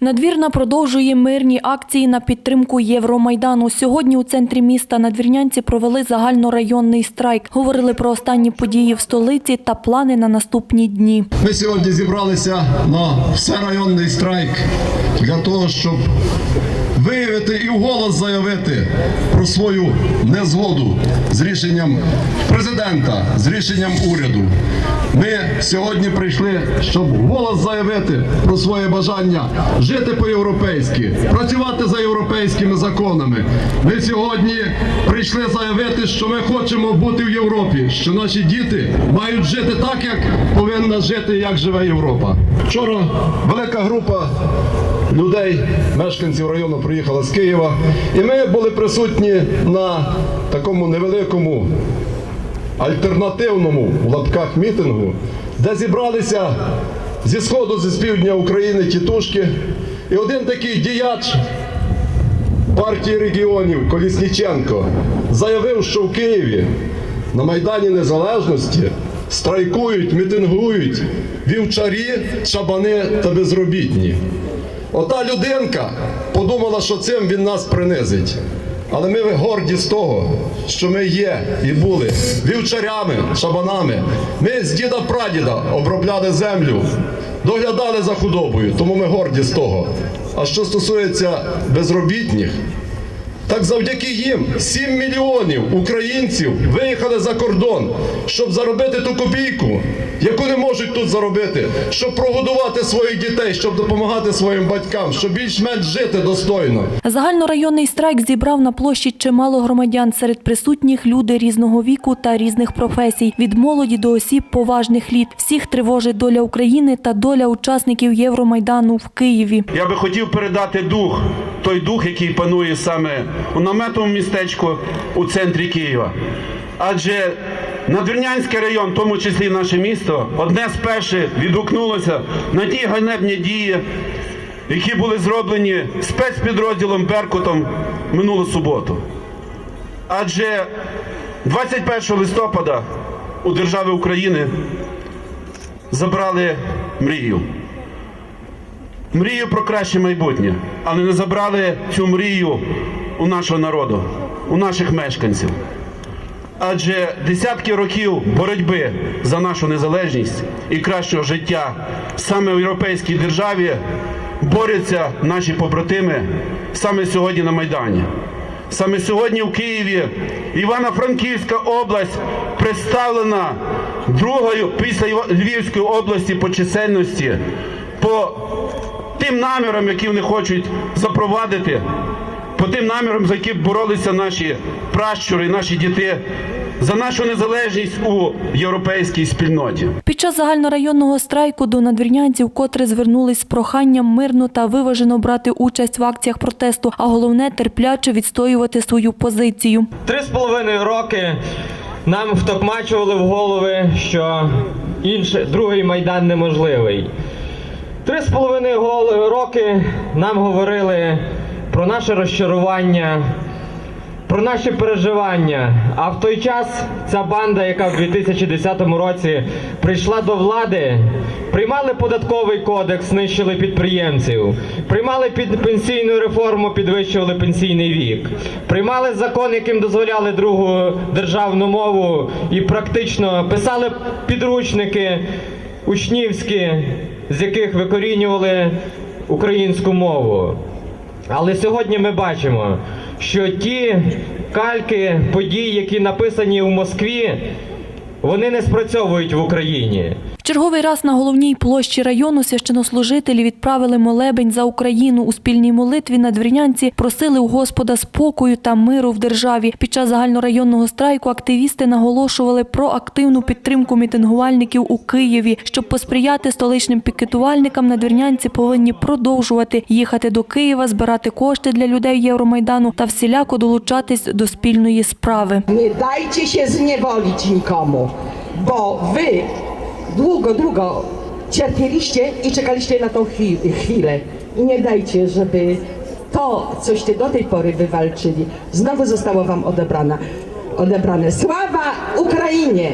Надвірна продовжує мирні акції на підтримку Євромайдану. Сьогодні у центрі міста Надвірнянці провели загальнорайонний страйк. Говорили про останні події в столиці та плани на наступні дні. Ми сьогодні зібралися на всерайонний страйк для того, щоб виявити і вголос заявити про свою незгоду з рішенням президента, з рішенням уряду. Ми сьогодні прийшли, щоб вголос заявити про своє бажання жити по-європейськи, працювати за європейськими законами. Ми сьогодні прийшли заявити, що ми хочемо бути в Європі, що наші діти мають жити так, як повинна жити, як живе Європа. Вчора велика група людей, мешканців району, приїхала з Києва, і ми були присутні на такому невеликому альтернативному в лапках мітингу, де зібралися зі сходу, зі півдня України тітушки, і один такий діяч партії регіонів Колісніченко заявив, що в Києві на Майдані Незалежності страйкують, мітингують вівчарі, чабани та безробітні. Ота людинка подумала, що цим він нас принизить. Але ми горді з того, що ми є і були вівчарями, шабанами. Ми з діда прадіда обробляли землю, доглядали за худобою, тому ми горді з того. А що стосується безробітних, так завдяки їм 7 мільйонів українців виїхали за кордон, щоб заробити ту копійку, яку не можуть тут заробити, щоб прогодувати своїх дітей, щоб допомагати своїм батькам, щоб більш-менш жити достойно. Загальнорайонний страйк зібрав на площі чимало громадян. Серед присутніх люди різного віку та різних професій, від молоді до осіб поважних літ. Всіх тривожить доля України та доля учасників Євромайдану в Києві. Я би хотів передати дух, той дух, який панує саме у наметовому містечку у центрі Києва. Адже Надвірнянський район, в тому числі наше місто, одне з перших відгукнулося на ті ганебні дії, які були зроблені спецпідрозділом Беркутом минулу суботу. Адже 21 листопада у держави України забрали мрію мрію про краще майбутнє, але не забрали цю мрію у нашого народу, у наших мешканців. Адже десятки років боротьби за нашу незалежність і кращого життя саме в європейській державі борються наші побратими саме сьогодні на Майдані. Саме сьогодні в Києві Івано-Франківська область представлена другою після Львівської області по чисельності, по тим намірам, які вони хочуть запровадити, по тим намірам, за які боролися наші пращури, наші діти, за нашу незалежність у європейській спільноті. Під час загальнорайонного страйку до надвірнянців котре звернулись з проханням мирно та виважено брати участь в акціях протесту, а головне терпляче відстоювати свою позицію. Три з половиною роки нам втокмачували в голови, що інший, другий майдан неможливий. Три з половиною роки нам говорили про наше розчарування, про наші переживання. А в той час ця банда, яка в 2010 році прийшла до влади, приймали податковий кодекс, знищили підприємців, приймали під пенсійну реформу, підвищували пенсійний вік, приймали закон, яким дозволяли другу державну мову і практично писали підручники учнівські, з яких викорінювали українську мову. Але сьогодні ми бачимо, що ті кальки подій, які написані у Москві, вони не спрацьовують в Україні. Черговий раз на головній площі району священнослужителі відправили молебень за Україну у спільній молитві надвірнянці просили у Господа спокою та миру в державі. Під час загальнорайонного страйку активісти наголошували про активну підтримку мітингувальників у Києві. Щоб посприяти столичним пікетувальникам, надвірнянці повинні продовжувати їхати до Києва, збирати кошти для людей Євромайдану та всіляко долучатись до спільної справи. Nie dajcie się zniewolić nikomu, bo wy długo, długo cierpieliście i czekaliście na tą chwi- chwilę. I nie dajcie, żeby to, coście do tej pory wywalczyli, znowu zostało wam odebrane. odebrane. Sława Ukrainie!